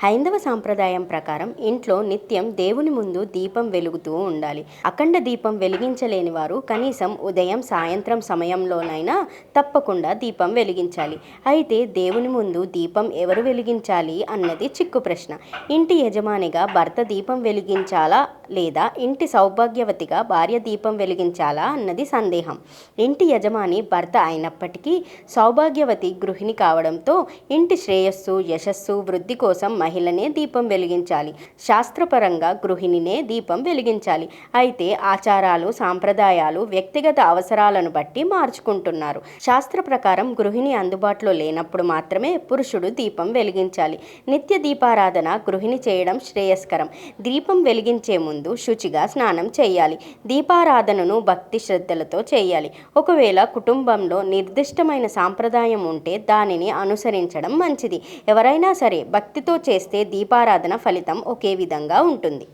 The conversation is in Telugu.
హైందవ సాంప్రదాయం ప్రకారం ఇంట్లో నిత్యం దేవుని ముందు దీపం వెలుగుతూ ఉండాలి. అఖండ దీపం వెలిగించలేని వారు కనీసం ఉదయం సాయంత్రం సమయంలోనైనా తప్పకుండా దీపం వెలిగించాలి. అయితే దేవుని ముందు దీపం ఎవరు వెలిగించాలి అన్నది చిక్కు ప్రశ్న. ఇంటి యజమానిగా భర్త దీపం వెలిగించాలా లేదా ఇంటి సౌభాగ్యవతిగా భార్య దీపం వెలిగించాలా అన్నది సందేహం. ఇంటి యజమాని భర్త అయినప్పటికీ సౌభాగ్యవతి గృహిణి కావడంతో ఇంటి శ్రేయస్సు యశస్సు వృద్ధి కోసం మహిళనే దీపం వెలిగించాలి. శాస్త్రపరంగా గృహిణినే దీపం వెలిగించాలి. అయితే ఆచారాలు సాంప్రదాయాలు వ్యక్తిగత అవసరాలను బట్టి మార్చుకుంటున్నారు. శాస్త్ర ప్రకారం గృహిణి అందుబాటులో లేనప్పుడు మాత్రమే పురుషుడు దీపం వెలిగించాలి. నిత్య దీపారాధన గృహిణి చేయడం శ్రేయస్కరం. దీపం వెలిగించే ముందు శుచిగా స్నానం చేయాలి. దీపారాధనను భక్తి శ్రద్ధలతో చేయాలి. ఒకవేళ కుటుంబంలో నిర్దిష్టమైన సాంప్రదాయం ఉంటే దానిని అనుసరించడం మంచిది. ఎవరైనా సరే భక్తితో చేస్తే దీపారాధన ఫలితం ఒకే విధంగా ఉంటుంది.